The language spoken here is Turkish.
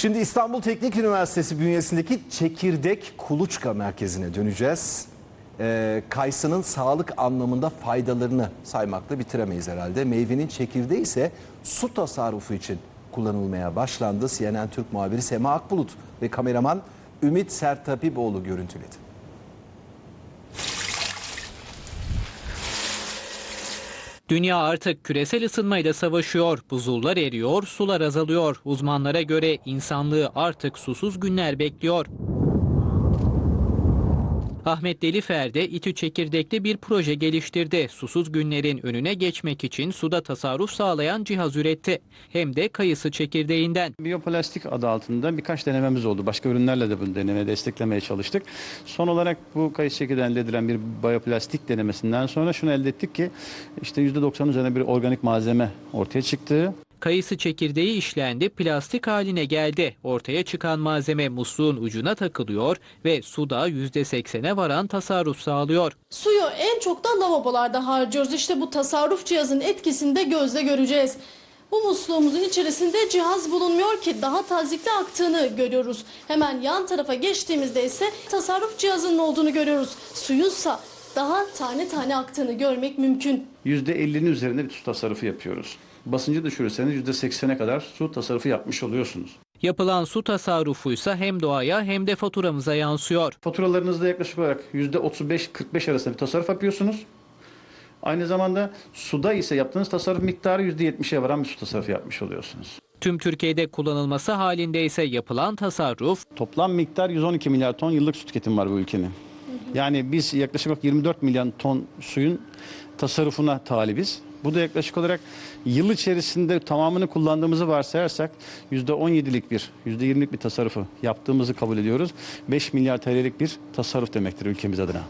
Şimdi İstanbul Teknik Üniversitesi bünyesindeki Çekirdek Kuluçka Merkezi'ne döneceğiz. Ee, kayısının sağlık anlamında faydalarını saymakla bitiremeyiz herhalde. Meyvenin çekirdeği ise su tasarrufu için kullanılmaya başlandı. CNN Türk muhabiri Sema Akbulut ve kameraman Ümit Sertapiboğlu görüntüledi. Dünya artık küresel ısınmayla savaşıyor. Buzullar eriyor, sular azalıyor. Uzmanlara göre insanlığı artık susuz günler bekliyor. Ahmet Delifer de İTÜ Çekirdek'te bir proje geliştirdi. Susuz günlerin önüne geçmek için suda tasarruf sağlayan cihaz üretti. Hem de kayısı çekirdeğinden. Biyoplastik adı altında birkaç denememiz oldu. Başka ürünlerle de bu deneme desteklemeye çalıştık. Son olarak bu kayısı çekirdeğinden elde edilen bir biyoplastik denemesinden sonra şunu elde ettik ki işte %90 üzerine bir organik malzeme ortaya çıktı. Kayısı çekirdeği işlendi, plastik haline geldi. Ortaya çıkan malzeme musluğun ucuna takılıyor ve suda %80'e varan tasarruf sağlıyor. Suyu en çok da lavabolarda harcıyoruz. İşte bu tasarruf cihazın etkisini de gözle göreceğiz. Bu musluğumuzun içerisinde cihaz bulunmuyor ki daha tazikli aktığını görüyoruz. Hemen yan tarafa geçtiğimizde ise tasarruf cihazının olduğunu görüyoruz. Suyunsa daha tane tane aktığını görmek mümkün. %50'nin üzerinde bir su tasarrufu yapıyoruz. Basıncı düşürürseniz %80'e kadar su tasarrufu yapmış oluyorsunuz. Yapılan su tasarrufuysa hem doğaya hem de faturamıza yansıyor. Faturalarınızda yaklaşık olarak %35-45 arasında bir tasarruf yapıyorsunuz. Aynı zamanda suda ise yaptığınız tasarruf miktarı %70'e varan bir su tasarrufu yapmış oluyorsunuz. Tüm Türkiye'de kullanılması halinde ise yapılan tasarruf Toplam miktar 112 milyar ton yıllık su tüketimi var bu ülkenin. Yani biz yaklaşık olarak 24 milyon ton suyun tasarrufuna talibiz. Bu da yaklaşık olarak yıl içerisinde tamamını kullandığımızı varsayarsak %17'lik bir, %20'lik bir tasarrufu yaptığımızı kabul ediyoruz. 5 milyar TL'lik bir tasarruf demektir ülkemiz adına.